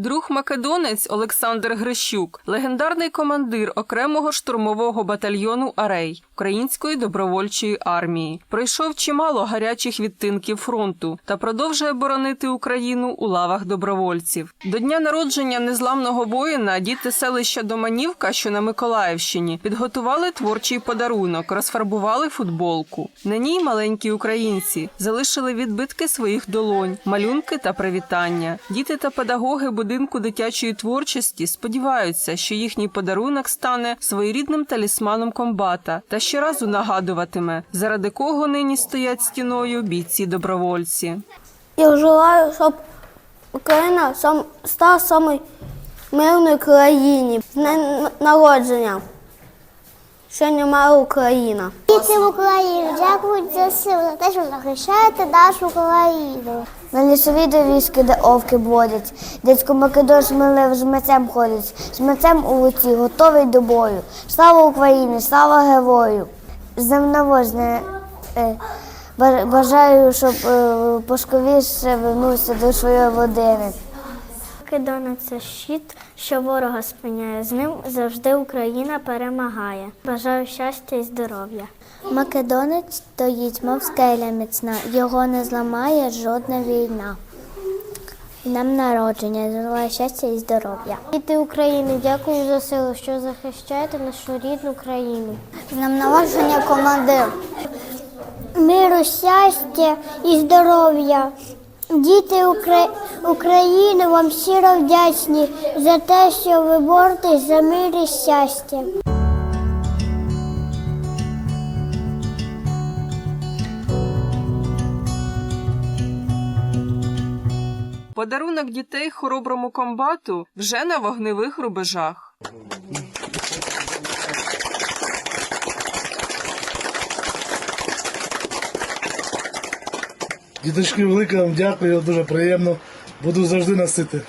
Друг македонець Олександр Грищук, легендарний командир окремого штурмового батальйону Арей Української добровольчої армії, пройшов чимало гарячих відтинків фронту та продовжує боронити Україну у лавах добровольців. До дня народження незламного воїна діти селища Доманівка, що на Миколаївщині, підготували творчий подарунок, розфарбували футболку. На ній маленькі українці залишили відбитки своїх долонь, малюнки та привітання. Діти та педагоги будинку дитячої творчості сподіваються, що їхній подарунок стане своєрідним талісманом комбата та щоразу нагадуватиме, заради кого нині стоять стіною бійці добровольці. Я желаю, щоб Україна стала самою мирною країною. З народження. Ще немає Україна. Діти в Україні, дякують за силу, за те, що захищаєте нашу країну. На лісовій доріжки, де овки бродять, дядько Македон сміливо з мечем ходить, з мечем у руці, готовий до бою. Слава Україні, слава герою! З днем народження е, ба- бажаю, щоб е, поскоріше вернувся до своєї родини. Македона це щит, що ворога спиняє. З ним завжди Україна перемагає. Бажаю щастя і здоров'я. Македонець стоїть, мов скеля міцна, його не зламає жодна війна. Днем народження, желаю щастя і здоров'я. Діти України, дякую за силу, що захищаєте нашу рідну країну. Днем народження командир. Миру, щастя і здоров'я. Діти Укра- України вам щиро вдячні за те, що ви боретесь за мир і щастя. Подарунок дітей хороброму комбату вже на вогневих рубежах. Діточки, велике вам дякую, дуже приємно. Буду завжди носити.